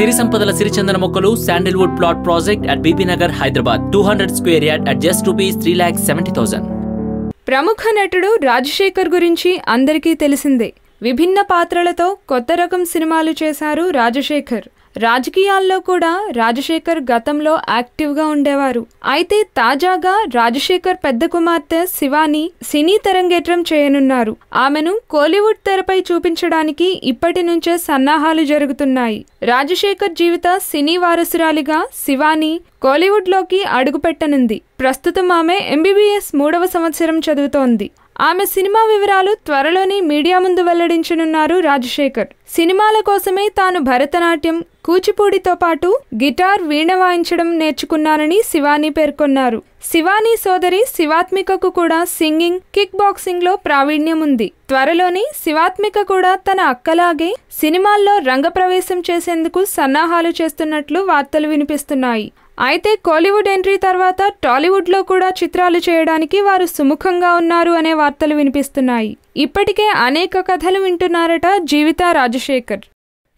సిరి సంపదల సిరిచందన మొక్కలు sandalwood plot project at Bibinagar Hyderabad two hundred square yard at just rupees three lakh seventy thousand ప్రముఖ నటుడు రాజశేఖర్ గురించి అందరికీ తెలిసిందే. విభిన్న పాత్రలతో కొత్త రకం సినిమాలు చేశారు రాజశేఖర్. రాజకీయాల్లో కూడా రాజశేఖర్ గతంలో యాక్టివ్గా ఉండేవారు. అయితే తాజాగా రాజశేఖర్ పెద్ద కుమార్తె శివాని సినీ తెరంగేట్రం చేయనున్నారు. ఆమెను కోలీవుడ్ తెరపై చూపించడానికి ఇప్పటి నుంచే సన్నాహాలు జరుగుతున్నాయి. రాజశేఖర్ జీవిత సినీ వారసురాలిగా శివాని కోలీవుడ్లోకి అడుగుపెట్టనుంది. ప్రస్తుతం ఆమె ఎంబీబీఎస్ మూడవ సంవత్సరం చదువుతోంది. ఆమె సినిమా వివరాలు త్వరలోనే మీడియా ముందు వెల్లడించనున్నారు రాజశేఖర్. సినిమాల కోసమే తాను భరతనాట్యం కూచిపూడితో పాటు గిటార్ వీణ వాయించడం నేర్చుకున్నానని శివాని పేర్కొన్నారు. శివానీ సోదరి శివాత్మికకు కూడా సింగింగ్ కిక్ బాక్సింగ్లో ప్రావీణ్యం ఉంది త్వరలోనే శివాత్మిక కూడా తన అక్కలాగే సినిమాల్లో రంగప్రవేశం చేసేందుకు సన్నాహాలు చేస్తున్నట్లు వార్తలు వినిపిస్తున్నాయి. అయితే కోలీవుడ్ ఎంట్రీ తర్వాత టాలీవుడ్లో కూడా చిత్రాలు చేయడానికి వారు సుముఖంగా ఉన్నారు అనే వార్తలు వినిపిస్తున్నాయి. ఇప్పటికే అనేక కథలు వింటున్నారట జీవిత రాజశేఖర్.